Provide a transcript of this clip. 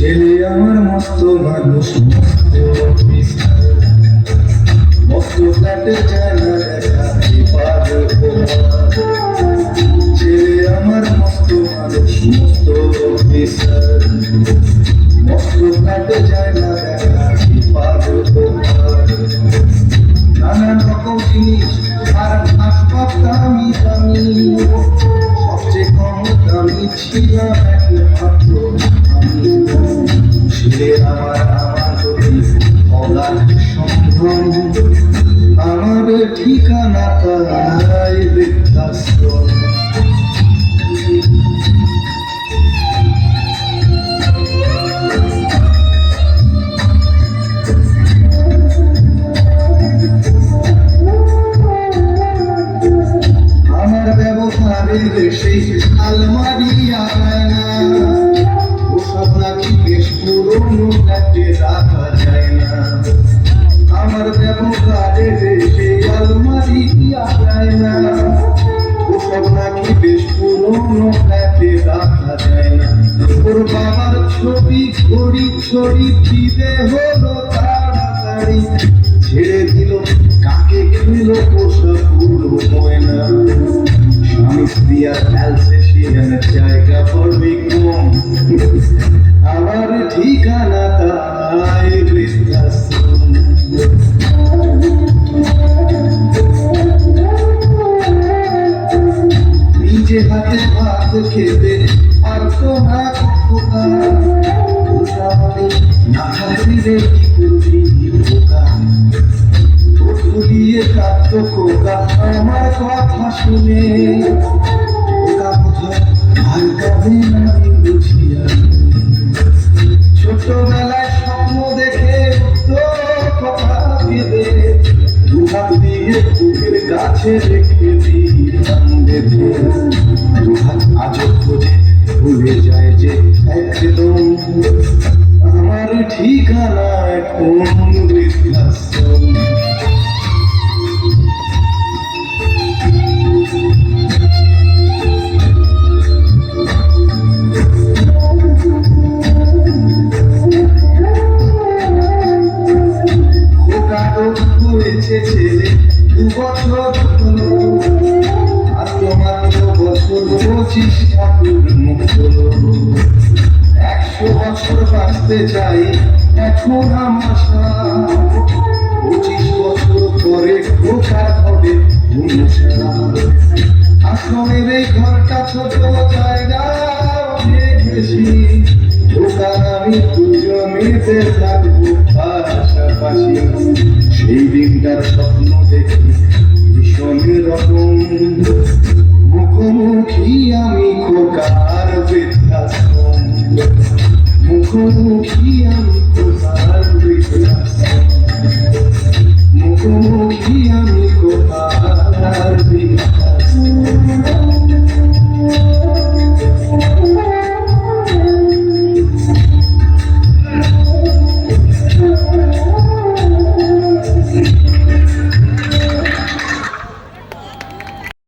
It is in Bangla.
ছেলে আমার মস্ত মানুষ, মস্ত কাটে জানা দেখা ছেলে আমার মস্ত মানুষ, মস্ত অফিসার মস্ত কাটে জানা দেখা নানান রকম জিনিস, আর আসবাব দামি দামি। সবচেয়ে কম দামি ছিল একমাত্র আমার ঠিকানা তাই বৃদ্ধাশ্রম। ছবি ঘড়ি ছড়ি দিতে হলো তাড়াতাড়ি। ছেড়ে দিল, কাকে খেল পোষা ময়না? স্বামী স্ত্রী আর অ্যালসেশিয়ান, জায়গা পড়বে কম আমার ঠিকানা তাই বৃদ্ধাশ্রম। নিজে হাতে ভাত খেতে না কি করবি ফুলিয়ে কাঁদতো খোকা আমার কথা শুনে খোকা বোধহয় ছোটবেলায় স্বপ্ন দেখে কথা ভেবে দুহাত দিয়ে বুকের কাছে রেখে দিলাম বেঁধে ভুলে যায় যে একদম আমার ঠিকানা বছর বাঁচতে চাই, এখন সাথ। পঁচিশ বছর পরে খোকার হবে আশ্রমের এই ঘরটা ছোট জায়গা অনেক দোকান আমি দুজনেতে থাকব পাশাপাশি। সেই দিনটার স্বপ্ন দেখি, ভীষণ রকম।